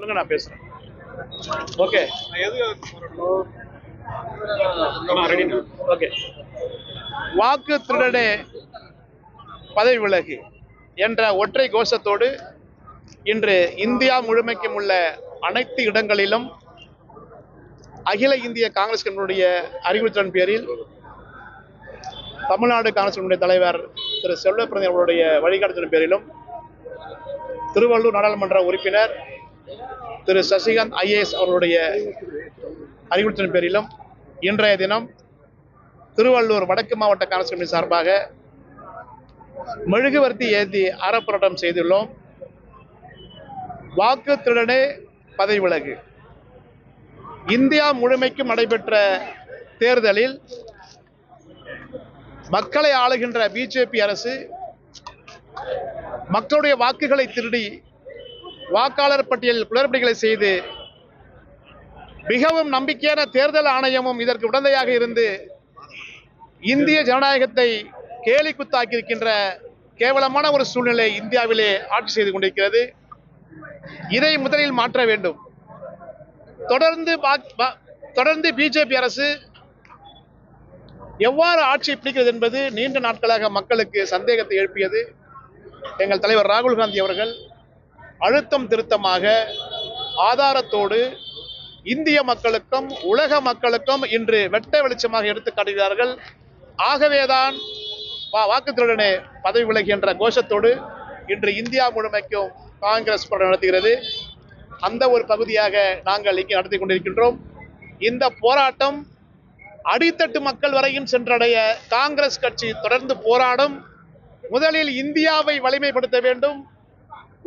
சொல்லுங்க நான் பேசுறேன். ஓகே ஓகே வாக்கு திருடனே பதவி விலகு என்ற ஒற்றை கோஷத்தோடு இன்று இந்தியா முழுமைக்கும் உள்ள அனைத்து இடங்களிலும் அகில இந்திய காங்கிரஸ் கட்சியினுடைய அறிவுறுத்தலின் பேரில் தமிழ்நாடு காங்கிரஸ் கட்சியினுடைய தலைவர் திரு செல்வப்பிரதி அவர்களுடைய வழிகாட்டுதலின் பேரிலும் திருவள்ளூர் நாடாளுமன்ற உறுப்பினர் திரு சசிகாந்த் ஐஏஎஸ் அவர்களுடைய அறிவுறுத்தின் பேரிலும் இன்றைய தினம் திருவள்ளூர் வடக்கு மாவட்ட காங்கிரஸ் கமிட்டி சார்பாக மெழுகுவர்த்தி ஏந்தி அறப்போராட்டம் செய்துள்ளோம். வாக்கு திருடனே பதவி விலகு இந்தியா முழுமைக்கும் நடைபெற்ற தேர்தலில் மக்களை ஆளுகின்ற பிஜேபி அரசு மக்களுடைய வாக்குகளை திருடி வாக்காளர் பட்டியலில் குளறுபடிகளை செய்து மிகவும் நம்பிக்கையான தேர்தல் ஆணையமும் இதற்கு உடந்தையாக இருந்து இந்திய ஜனநாயகத்தை கேலி குத்தாக்கியிருக்கின்ற கேவலமான ஒரு சூழ்நிலை இந்தியாவிலே ஆட்சி செய்து கொண்டிருக்கிறது. இதை முதலில் மாற்ற வேண்டும். தொடர்ந்து தொடர்ந்து பிஜேபி அரசு எவ்வாறு ஆட்சி பிடிக்கிறது என்பது நீண்ட நாட்களாக மக்களுக்கு சந்தேகத்தை எழுப்பியது. எங்கள் தலைவர் ராகுல் காந்தி அவர்கள் அழுத்தம் திருத்தமாக ஆதாரத்தோடு இந்திய மக்களுக்கும் உலக மக்களுக்கும் இன்று வெட்ட வெளிச்சமாக எடுத்து காட்டுகிறார்கள். ஆகவேதான் வா- வாக்குத்திறனே பதவி விலகின்ற கோஷத்தோடு இன்று இந்தியா முழுமைக்கும் காங்கிரஸ் போராட்டம் நடத்துகிறது. அந்த ஒரு பகுதியாக நாங்கள் இங்கே நடத்தி கொண்டிருக்கின்றோம். இந்த போராட்டம் அடித்தட்டு மக்கள் வரையும் சென்றடைய காங்கிரஸ் கட்சி தொடர்ந்து போராடும். முதலில் இந்தியாவை வலிமைப்படுத்த வேண்டும்.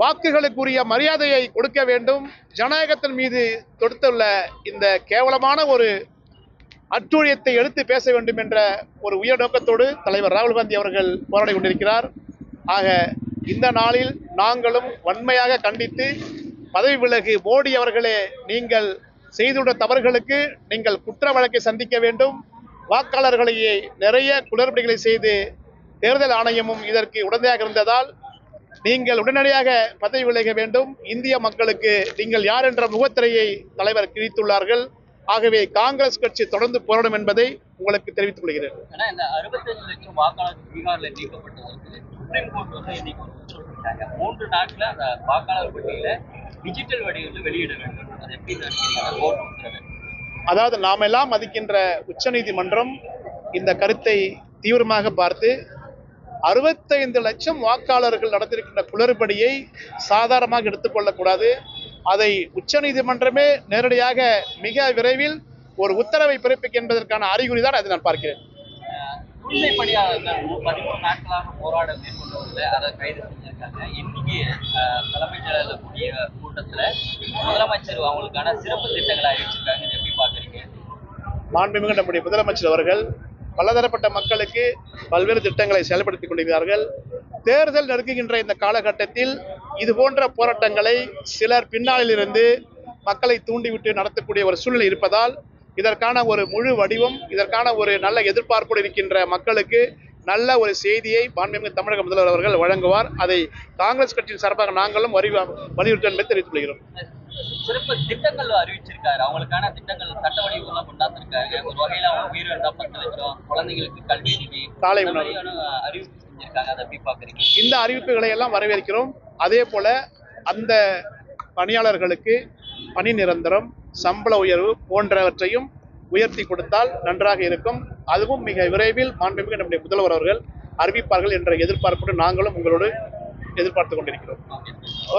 வாக்குகளுக்குரிய மரியாதையை கொடுக்க வேண்டும். ஜனநாயகத்தின் மீது தொடுத்துள்ள இந்த கேவலமான ஒரு அட்டூழியத்தை எடுத்து பேச வேண்டும் என்ற ஒரு உயர் நோக்கத்தோடு தலைவர் ராகுல் காந்தி அவர்கள் போராடி கொண்டிருக்கிறார். ஆக இந்த நாளில் நாங்களும் வன்மையாக கண்டித்து பதவி விலகு மோடி அவர்களே நீங்கள் செய்துள்ள தவறுகளுக்கு நீங்கள் குற்ற வழக்கை சந்திக்க வேண்டும். வாக்காளர்களையே நிறைய குளறுபடிகளை செய்து தேர்தல் ஆணையமும் இதற்கு உடந்தையாக இருந்ததால் நீங்கள் உடனடியாக பதவி விலக வேண்டும். இந்திய மக்களுக்கு நீங்கள் யார் என்ற முகத்திரையை தலைவர் கிழித்துள்ளார்கள். ஆகவே காங்கிரஸ் கட்சி தொடர்ந்து போராடும் என்பதை உங்களுக்கு தெரிவித்துக் கொள்கிறேன். மூன்று நாட்கள் அந்த வாக்காளர் பட்டியல டிஜிட்டல் வடிவில் வெளியிட வேண்டும். அதாவது நாம் எல்லாம் மதிக்கின்ற உச்சநீதிமன்றம் இந்த கருத்தை தீவிரமாக பார்த்து அறுபத்தைந்து லட்சம் வாக்காளர்கள் நடந்திருக்கின்ற குளறுபடியை சாதாரணமாக எடுத்துக்கொள்ளக்கூடாது. அதை உச்சநீதிமன்றமே நேரடியாக மிக விரைவில் ஒரு உத்தரவை பிறப்பிக்கின்றதற்கான அறிகுறி தான் அதை நான் பார்க்கிறேன். முதலமைச்சர் அவர்கள் பலதரப்பட்ட மக்களுக்கு பல்வேறு திட்டங்களை செயல்படுத்திக் கொண்டிருக்கிறார்கள். தேர்தல் நெருங்குகின்ற இந்த காலகட்டத்தில் இது போன்ற போராட்டங்களை சிலர் பின்னாளிலிருந்து மக்களை தூண்டிவிட்டு நடத்தக்கூடிய ஒரு சூழ்நிலை இருப்பதால் இதற்கான ஒரு முழு வடிவம் இதற்கான ஒரு நல்ல எதிர்பார்ப்போடு இருக்கின்ற மக்களுக்கு நல்ல ஒரு செய்தியை மாண்புமிகு தமிழக முதல்வர் அவர்கள் வழங்குவார். அதை காங்கிரஸ் கட்சியின் சார்பாக நாங்களும் வரி வலியுறுத்தும் தெரிவித்துக் கொள்கிறோம். சிறப்பு திட்டங்கள் அறிவிச்சிருக்காரு. அவங்களுக்கான திட்டங்கள் சட்ட வடிவங்கள்லாம் கொண்டாந்துருக்காங்க ஒரு வகையில அவங்க உயிரிழந்தா பத்து லட்சம் குழந்தைங்களுக்கு கல்வி நிதி காலை உணவு. அறிவிப்பு செஞ்சிருக்காங்க. அதை எப்படி பாக்குறீங்க இந்த அறிவிப்புகளை எல்லாம் வரவேற்கிறோம். அதே போல அந்த பணியாளர்களுக்கு பணி நிரந்தரம் சம்பள உயர்வு போன்றவற்றையும் உயர்த்தி கொடுத்தால் நன்றாக இருக்கும். அதுவும் மிக விரைவில் மாண்புமிகு நம்முடைய முதல்வர் அவர்கள் அறிவிப்பார்கள் என்ற எதிர்பார்ப்புடன் நாங்களும் உங்களோடு எதிர்பார்த்து கொண்டிருக்கிறோம்.